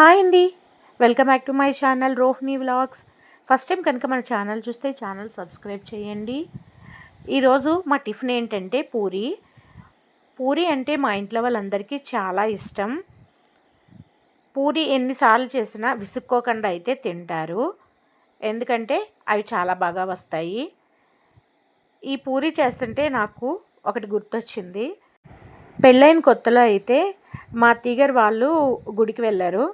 Hi అండి. Welcome back to my channel Rohini vlogs. First time కనుక మన channel చూస్తే ఛానల్ సబ్స్క్రైబ్ చేయండి. ఈరోజు మా టిఫిన్ ఏంటంటే పూరి. పూరి అంటే మా ఇంట్లో వాళ్ళందరికీ చాలా ఇష్టం. పూరి ఎన్నిసార్లు చేసినా విసుక్కోకుండా అయితే తింటారు. ఎందుకంటే అవి చాలా బాగా వస్తాయి. ఈ పూరి చేస్తుంటే నాకు ఒకటి గుర్తొచ్చింది. పెళ్ళైన కొత్తలో అయితే మా తీగర్ వాళ్ళు గుడికి వెళ్ళారు.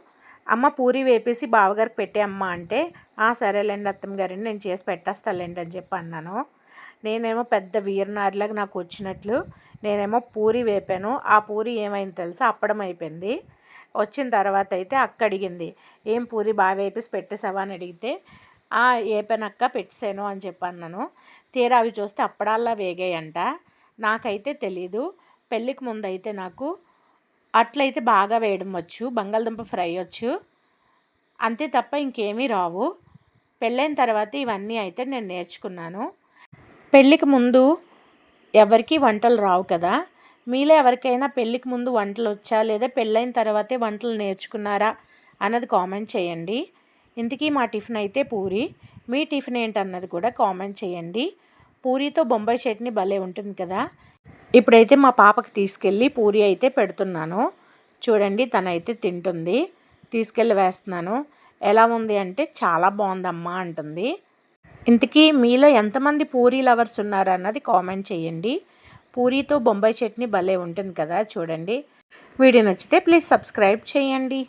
అమ్మ పూరి వేపేసి బావగారికి పెట్టే అమ్మ అంటే ఆ సరేలేండి అత్తమ్మ గారిని నేను చేసి పెట్టేస్తాలేండి అని చెప్పి అన్నాను. నేనేమో పెద్ద వీరనారిలాగా నాకు వచ్చినట్లు నేనేమో పూరి వేపాను. ఆ పూరి ఏమైంది తెలుసా? అప్పడం అయిపోయింది. వచ్చిన తర్వాత అయితే అక్క అడిగింది ఏం పూరి బాగా వేపేసి పెట్టేసావా? అని అడిగితే ఆ ఏపనక్క పెట్టేశాను అని చెప్పి అన్నాను. తీరా అవి చూస్తే అప్పడాల్లా వేగాయంట. నాకైతే తెలీదు. పెళ్ళికి ముందు అయితే నాకు అట్లయితే బాగా వేయడం వచ్చు బంగాళదుంప ఫ్రై వచ్చు. అంతే తప్ప ఇంకేమీ రావు. పెళ్ళైన తర్వాత ఇవన్నీ అయితే నేను నేర్చుకున్నాను. పెళ్ళికి ముందు ఎవరికీ వంటలు రావు కదా. మీలో ఎవరికైనా పెళ్ళికి ముందు వంటలు వచ్చా? లేదా పెళ్ళైన తర్వాతే వంటలు నేర్చుకున్నారా? అన్నది కామెంట్ చేయండి. ఇంతకీ మా టిఫిన్ అయితే పూరి. మీ టిఫిన్ ఏంటన్నది కూడా కామెంట్ చేయండి. పూరితో బొంబాయి చట్నీ భలే ఉంటుంది కదా. ఇప్పుడైతే మా పాపకి తీసుకెళ్ళి పూరి అయితే పెడుతున్నాను. చూడండి తనైతే తింటుంది. తీసుకెళ్ళి వేస్తున్నాను. ఎలా ఉంది అంటే చాలా బాగుందమ్మా అంటుంది. ఇంతకీ మీలో ఎంతమంది పూరీ లవర్స్ ఉన్నారు అన్నది కామెంట్ చేయండి. పూరీతో బొంబాయి చట్నీ భలే ఉంటుంది కదా చూడండి. వీడియో నచ్చితే ప్లీజ్ సబ్స్క్రైబ్ చేయండి.